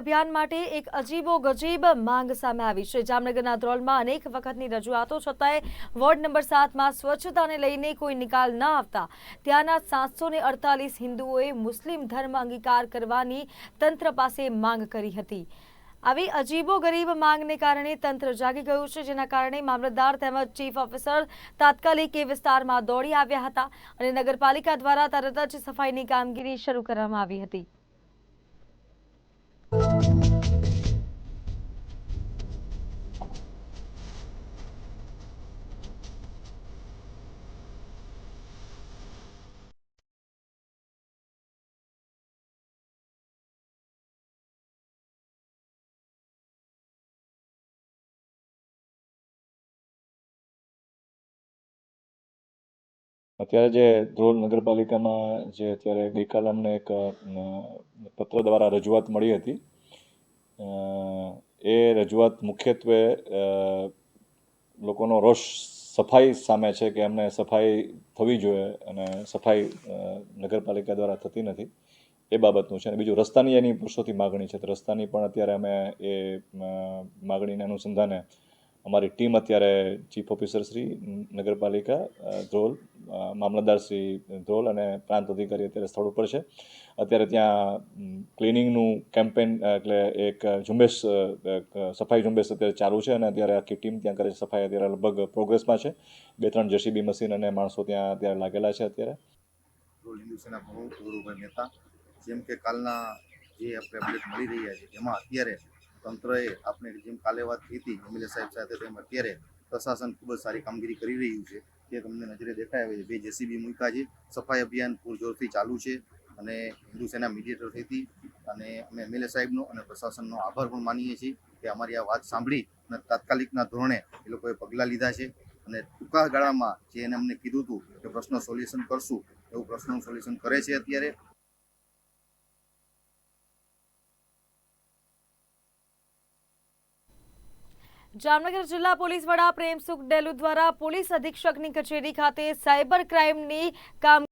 અભિયાન માટે એક અજીબો ગજીબ માંગ સામે આવી છે. જામનગરના ધ્રોલમાં અનેક વખતની રજૂઆતો છતાંય વોર્ડ નંબર સાતમાં સ્વચ્છતાને લઈને કોઈ નિકાલ ન આવતા. ત્યાંના સાતસો અડતાલીસ હિન્દુઓએ મુસ્લિમ ધર્મ અંગીકાર કરવાની તંત્ર પાસે માંગ કરી હતી. આવી અજીબો ગરીબ માંગને કારણે તંત્ર જાગી ગયું છે, જેના કારણે મામલતદાર તેમજ ચીફ ઓફિસર તાત્કાલિક એ વિસ્તારમાં દોડી આવ્યા હતા અને નગરપાલિકા દ્વારા તરત જ સફાઈની કામગીરી શરૂ કરવામાં આવી હતી. અત્યારે જે ધ્રોલ નગરપાલિકામાં જે અત્યારે ગઈકાલે અમને એક પત્ર દ્વારા રજૂઆત મળી હતી એ રજૂઆત મુખ્યત્વે લોકોનો રોષ સફાઈ સામે છે કે એમને સફાઈ થવી જોઈએ અને સફાઈ નગરપાલિકા દ્વારા થતી નથી. એ બાબતનું છે. અને બીજું, રસ્તાની એની વર્ષોથી માગણી છે. તો રસ્તાની પણ અત્યારે અમે એ માગણીને અનુસંધાને અમારી ટીમ અત્યારે ચીફ ઓફિસર શ્રી, નગરપાલિકા ધ્રોલ મામલતદાર શ્રી ધ્રોલ અને પ્રાંત અધિકારી અત્યારે સ્થળ ઉપર છે. અત્યારે ત્યાં ક્લિનિંગનું કેમ્પેન એટલે એક ઝુંબેશ સફાઈ ઝુંબેશ અત્યારે ચાલુ છે અને અત્યારે આખી ટીમ ત્યાં કરે છે સફાઈ અત્યારે લગભગ પ્રોગ્રેસમાં છે. બે ત્રણ જેસીબી મશીન અને માણસો ત્યાં અત્યારે લાગેલા છે અત્યારે. રોલ હિન્દુ સેના પ્રમુખ ગૌરવભાઈ મહેતા, જેમ કે કાલના જે આપણે અપડેટ મળી રહ્યા છે, એમાં અત્યારે તંત્રએ આપણે જેમ કાલે વાત થઈ હતી એમએલએ સાહેબ સાથે, તેમ અત્યારે પ્રશાસન ખૂબ જ સારી કામગીરી કરી રહ્યું છે. તે તમને નજરે દેખાય આવે છે બે જેસીબી મૂક્યા છે. સફાઈ અભિયાન પૂરજોરથી ચાલુ છે અને હિન્દુ સેના મીડિયેટર થઈથી અને અમે એમએલએ સાહેબનો અને પ્રશાસનનો આભાર પણ માનીએ છીએ કે અમારી આ વાત સાંભળી અને તાત્કાલિકના ધોરણે એ લોકોએ પગલાં લીધા છે. અને ટૂંકા ગાળામાં જે એને અમને કીધું હતું કે પ્રશ્ન સોલ્યુશન કરશું, એવું પ્રશ્નનું સોલ્યુશન કરે છે અત્યારે. જામનગર જિલ્લા પોલીસ વડા પ્રેમસુખ ડેલુ દ્વારા પોલીસ અધિક્ષકની કચેરી ખાતે સાયબર ક્રાઇમની કામ